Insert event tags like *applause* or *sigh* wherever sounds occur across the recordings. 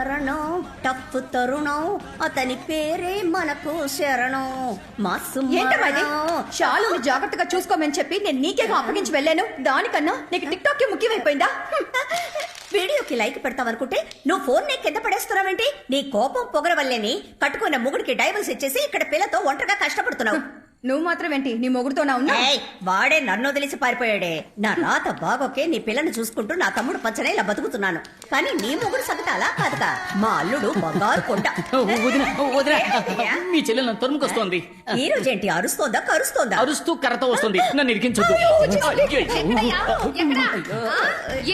మరణం టఫ్ తరుణం అతని పేరే మనకు శరణం. మాసు. షాలుని జాగ్రత్తగా చూసుకోమని చెప్పి నేను నీకేగా అప్పగించి వెళ్ళాను. దానికన్నా నీకు టిక్ టాక్ ముఖ్యమైపోయిందా? వీడియోకి లైక్ పెడతావనుకుంటే నువ్వు ఫోన్ నీ కింద పడేస్తున్నావేంటి? నీ కోపం పొగర వల్లేని కట్టుకున్న ముగుడికి డైవర్స్ ఇచ్చేసి ఇక్కడ పిల్లతో ఒంటరిగా కష్టపడుతున్నావు. నువ్వు మాత్రం ఏంటి? నీ మొగుడుతోనా ఉన్నా? ఏయ్, వాడే నన్ను వదిలేసి పారిపోయాడే. నా రాత బాగోకే నీ పిల్లని చూసుకుంటూ నా తమ్ముడు పచ్చనే ఇలా బతుకుతున్నాను. కానీ నీ మొగుడు సంగతి అలా కాదుగా. మా అల్లుడు బంగారు కొండ వదిన వదిన. ఏంటయ్యా? మీ చెల్లెలు నన్ను తరుముకొస్తోంది. ఈ రోజేంటి? అరుస్తోందా? కరుస్తోందా? అరుస్తూ కర్రతో వస్తుంది. నన్ను ఇరికించొద్దు. ఎక్కడయ్యా? ఎక్కడ? ఆ?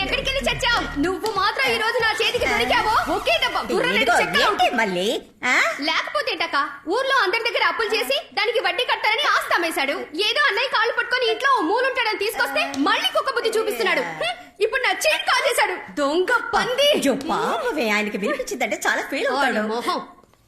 ఎక్కడికి వెళ్ళి చచ్చావు? నువ్వు మాత్రం ఈ రోజు నా చేతికి దొరికావో? ఒకే దెబ్బ గుర్రం రెండు ఇదిగో, చెక్కలు ఏంటి మళ్ళీ? ఆ? లేకపోతే ఏంటక్క? ఊర్లో అందరి దగ్గర అప్పులు చేసి దానికి వడ్డీ కట్టాలని ఆస్తి అమ్మేశాడు. ఏదో అన్నయ్య కాళ్ళు పట్టుకొని ఇంట్లో ఓ మూలుంటాడని తీసుకొస్తే మళ్ళీ కుక్క బుద్ధి చూపిస్తున్నాడు. హ్మ్, ఇప్పుడు నా చేతి కాజేశాడు. దొంగ పంది. అయ్యో పాపమే ఆయనకి వినిపించిందంటే చాలా ఫీల్ వాడి అవుతాడు. మొహం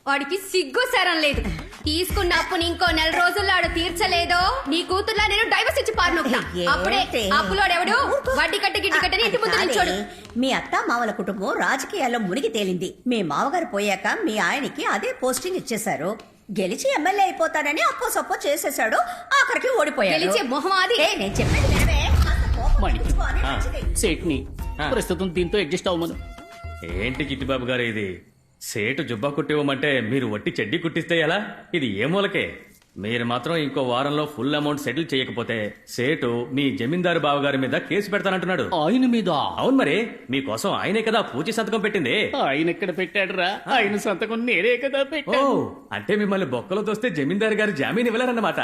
వాడికి సిగ్గు సరం లేదు. తీసుకున్న అప్పుని ఇంకో నెల రోజుల్లో ఆడు తీర్చలేదో? నీ కూతుర్లా నేను డైవర్స్ ఇచ్చి పారినొక్కుతా అప్పుడే ఏంటి? అప్పులోడెవడు వడ్డీ కట్టి గిడ్డి కట్టని ఇంటి ముందు అది నిల్చోడు. మీ అత్త మామల కుటుంబం రాజకీయాల్లో మునిగి తేలింది. మీ మామగారు పోయాక మీ ఆయనకి అదే పోస్టింగ్ ఇచ్చేశారు. గెలిచి ఎమ్మెల్యే అయిపోతాడని అప్పో సప్పో చేసేశాడు ఆఖరికి ఓడిపోయాడు గెలిచే మొహం అది. నేను చెప్పేది వినవే. కాస్త కోపం మణి. తెచ్చుకోవాలి, ఆ. మంచిది. సేట్ని ఆ. ప్రస్తుతం దీంతో అడ్జస్ట్ అవ్వమను ఏంటి చిట్టిబాబు గారు ఇది సేటు జుబ్బా కుట్టివ్వమంటే మీరు వట్టి చెడ్డి కుట్టిస్తే ఎలా ఇది ఏ మూలకే మీరు మాత్రం ఇంకో వారంలో ఫుల్ అమౌంట్ సెటిల్ చేయకపోతే సేటు మీ జమీందారు బావగారి మీద కేసు పెడతానంటున్నాడు. ఆయన మీద? అవును మరి మీకోసం ఆయనే కదా పూచి సంతకం పెట్టింది. ఆయన ఎక్కడ పెట్టాడురా? ఆయన సంతకం నేరే కదా ఓ అంటే మిమ్మల్ని బొక్కలో తోస్తే జమీందారు గారు జామీన్ ఇవ్వలేరన్నమాట.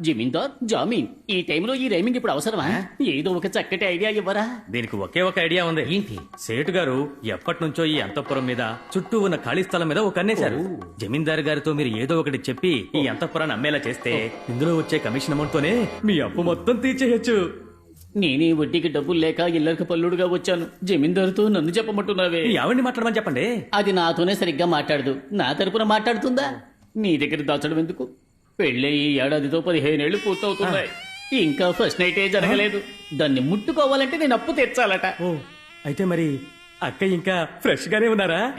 జమీందార్ జామీన్? ఈ టైంలో ఈ రైమింగ్ ఇప్పుడు అవసరమా? ఏదో ఒక చక్కటి ఐడియా ఇవ్వరా? దీనికి ఒకే ఒక ఐడియా ఉంది. ఏంటి? సేటు గారు ఎప్పటి నుంచో ఈ అంతఃపురం మీద చుట్టూ ఉన్న ఖాళీ స్థలం మీద ఒక కన్నేశారు. జమీందారు గారితో మీరు ఏదో ఒకటి చెప్పి ఈ అంతఃపురాన్ని అమ్మేలా చేస్తే ఇందులో వచ్చే కమిషన్ అమౌంట్ తోనే మీ అప్పు మొత్తం తీర్చేయచ్చు. నేనే వడ్డీకి డబ్బులు లేక ఇల్లరికి పల్లుడుగా వచ్చాను. జమీందారుతో నన్ను చెప్పమంటున్నావే. ఆవిడ్ని మాట్లాడమని చెప్పండి. అది నాతోనే సరిగ్గా మాట్లాడదు. నా తరపున మాట్లాడుతుందా? నీ దగ్గర దాచడం ఎందుకు? పెళ్ళే ఈ ఏడాదితో పదిహేనేళ్ళు పూర్తవుతున్నాయి. ఇంకా ఫస్ట్ నైటే జరగలేదు. దాన్ని ముట్టుకోవాలంటే నేను అప్పు తెచ్చాలట ఓ అయితే మరి అక్క ఇంకా ఫ్రెష్ గానే ఉన్నారా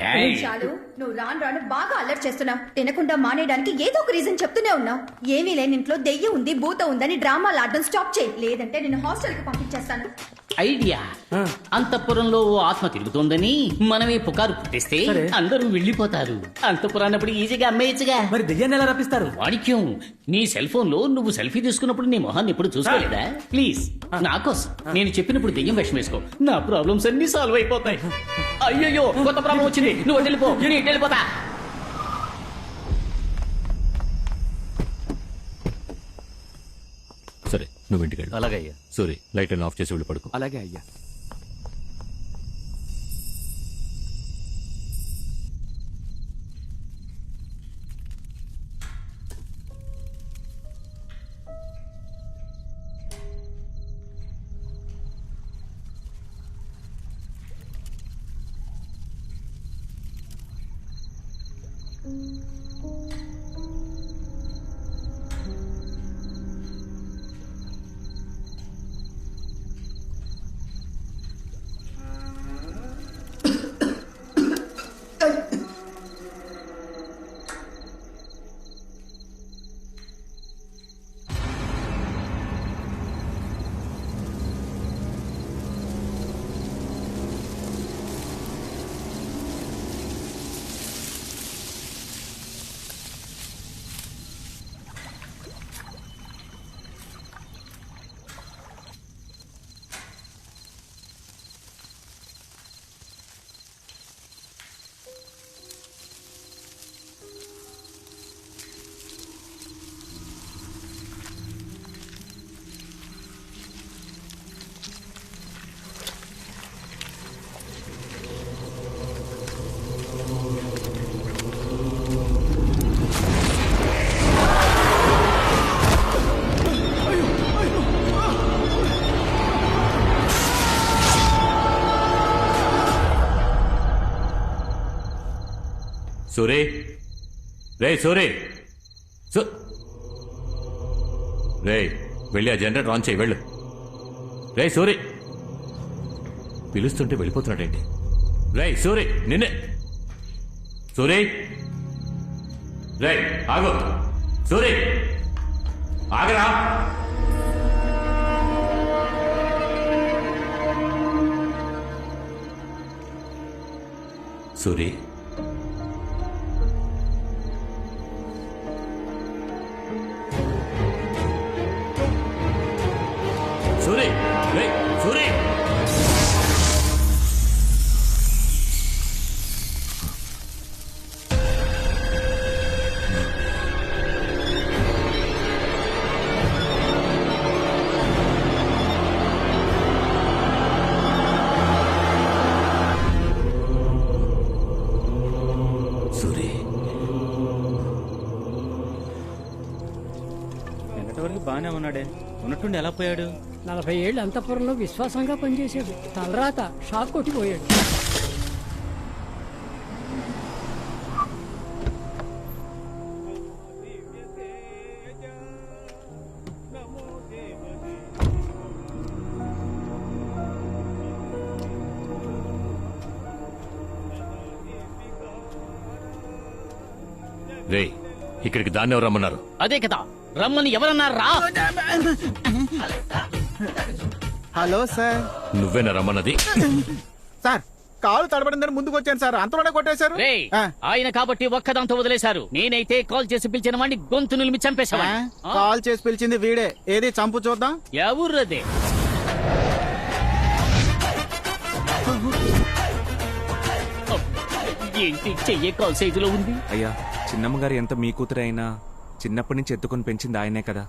నువ్వు రాను రాను బాగా అల్లరి చేస్తున్నావు. తినకుండా మానేయడానికి ఏదో ఒక రీజన్ చెప్తూనే ఉన్నావు. ఏమీ లేని ఇంట్లో దెయ్యం ఉంది భూత ఉందని డ్రామాలు ఆడడం స్టాప్ చేయి. లేదంటే నేను హాస్టల్కి పంపించేస్తాను. ఐడియా అంతఃపురంలో ఓ ఆత్మ తిరుగుతోందని మనమే పుకారు పుట్టిస్తే. అందరూ వెళ్ళిపోతారు. అంతఃపురాన్నప్పుడు ఈజీగా అమ్మేయచ్చుగా. మరి దెయ్యాన్ని ఎలా రప్పిస్తారు? వాణిక్యం నీ సెల్ ఫోన్లో నువ్వు సెల్ఫీ తీసుకున్నప్పుడు నీ మొహాన్ని ఎప్పుడు చూసుకోలేదా? ప్లీజ్ నా కోసం. నేను చెప్పినప్పుడు దెయ్యం వేషం వేసుకో నా ప్రాబ్లమ్స్ అన్ని సాల్వ్ అయిపోతాయి. *laughs* అయ్యయ్యో కొత్త ప్రాబ్లం వచ్చింది. నువ్వు వెళ్ళిపో. నేను ఇటు వెళ్ళిపోతా. సరే నువ్వు ఇంటికి వెళ్ళు. అలాగే అయ్యా. సూరి లైట్ ఆఫ్ చేసి వెళ్ళి పడుకో. అలాగే అయ్యా. సూరి. రే సూరి. సు రే వెళ్ళి ఆ జనరేటర్ ఆన్ చేయి వెళ్ళు. రే సూరి. పిలుస్తుంటే వెళ్ళిపోతున్నాడేంటి? రే సూరి నిన్నే. సూరి. రే ఆగు. సూరి. ఆగరా. సూరి. నిన్నటి వరకు బాగానే ఉన్నాడే. ఉన్నట్టుండి ఎలా పోయాడు? నలభై ఏళ్ళు అంతఃపురంలో విశ్వాసంగా పనిచేశాడు. తలరాత షాక్ కొట్టిపోయాడు రే ఇక్కడికి దాన్ని ఎవరు రమ్మన్నారు? అదే కదా. రమ్మని ఎవరన్నారు రా. Hello sir. నువ్వేనా రమ్మన్నది? సార్ కాలు తడబడిందని ముందుకు వచ్చాను సార్. అంతలోనే కొట్టేశారు. ఆ, ఆయన కాబట్టి ఒక్కదాంతో వదిలేశారు. నేనైతే కాల్ చేసి పిలిచిన వాడిని గొంతు నిలిమి ఆ? కాల్ చేసి పిలిచింది వీడే. ఏది చంపు చూద్దాం? ఎవరదే? ఏంటి చెయ్యే కాల్ సైజులో ఉంది? అయ్యా చిన్నమ్మగారు ఎంత మీ కూతురు అయినా చిన్నప్పటి నుంచి ఎత్తుకొని పెంచింది ఆయనే కదా.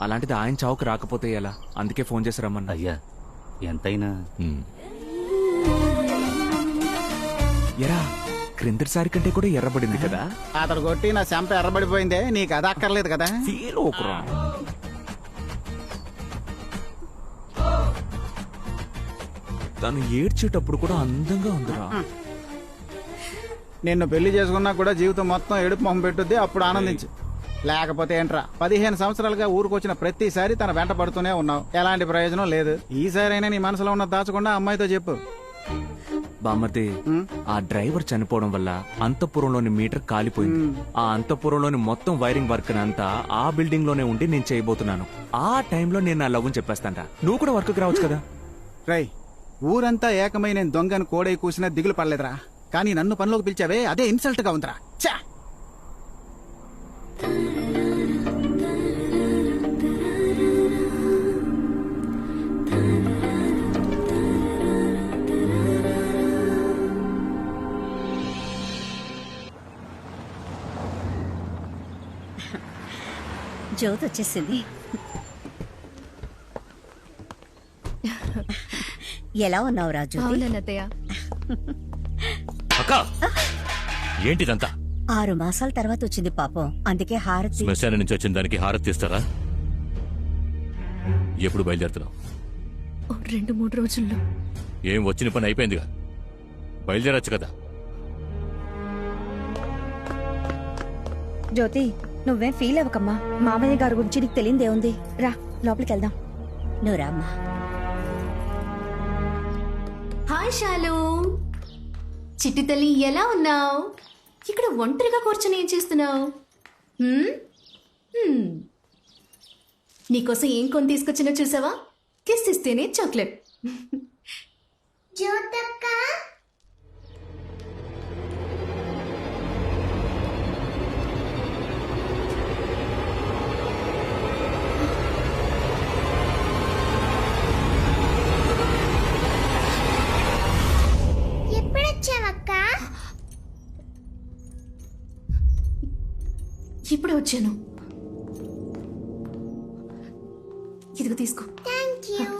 అలాంటిది ఆయన చావుకు రాకపోతే ఎలా? అందుకే ఫోన్ చేసి రమ్మన్నా. అయ్యా ఎంతైనా. ఎరా క్రిందటిసారి కంటే కూడా ఎర్రబడింది కదా? అతడు కొట్టి నా చెంప ఎర్రబడిపోయిందే నీకు అది అక్కర్లేదు కదా? ఫీల్ తను ఏడ్చేటప్పుడు కూడా అందంగా ఉందిరా. నిన్ను పెళ్ళి చేసుకున్నా కూడా జీవితం మొత్తం ఏడుపు మొహం పెట్టుద్ది అప్పుడు ఆనందించు. లేకపోతే ఏంట్రా? పదిహేను సంవత్సరాలుగా ఊరుకొచ్చిన ప్రతిసారి తన వెంట పడుతూనే ఉన్నావు. ఎలాంటి ప్రయోజనం లేదు. ఈసారైనా నీ మనసులో ఉన్న దాచకుండా అమ్మాయితో చెప్పు. బామ్మర్ది ఆ డ్రైవర్ చనిపోవడం వల్ల అంతఃపురంలోని మీటర్ కాలిపోయింది. ఆ అంతఃపురంలోని మొత్తం వైరింగ్ వర్క్ అంతా ఆ బిల్డింగ్లోనే ఉండి నేను చేయబోతున్నాను. ఆ టైంలో నేను నా లవ్ చెప్పేస్తాను నువ్వు కూడా వర్క్ రావచ్చు కదా. రై ఊరంతా ఏకమై నేను దొంగను కోడై కూసినా దిగులు పడలేదురా. కానీ నన్ను పనిలోకి పిలిచావే అదే ఇన్సల్ట్గా ఉందిరా. ఛా! జ్యోతి వచ్చేసింది. ఎలా ఉన్నావు రా జ్యోతి? అవునన్నయ్య అత్తయ్య. అక్క! ఏంటిదంతా? ఆరు మాసాల తర్వాత వచ్చింది పాపం. అందుకే హారతి శ్మశానం నుంచి వచ్చిన దానికి హారతి తీస్తారా? ఎప్పుడు బయలుదేరుతున్నావు? ఓ రెండు మూడు రోజుల్లో. ఏం వచ్చిన పని అయిపోయిందిగా? బయలుదేరచ్చు కదా. జ్యోతి నువ్వేం ఫీల్ అవ్వకమ్మా. మామయ్య గారి గురించి నీకు తెలియదే ఉంది. రా లోపలికి వెళ్దాం. నువ్వు రామ్మా హాయ్ షాలు. చిట్టి తల్లి ఎలా ఉన్నావు? ఇక్కడ ఒంటరిగా కూర్చొని ఏం చేస్తున్నావు? నీకోసం ఏం కొని తీసుకొచ్చినా చూసావా? కిస్ ఇస్తేనే చాక్లెట్. ఇప్పుడే వచ్చాను. ఇదిగో తీసుకో. Thank you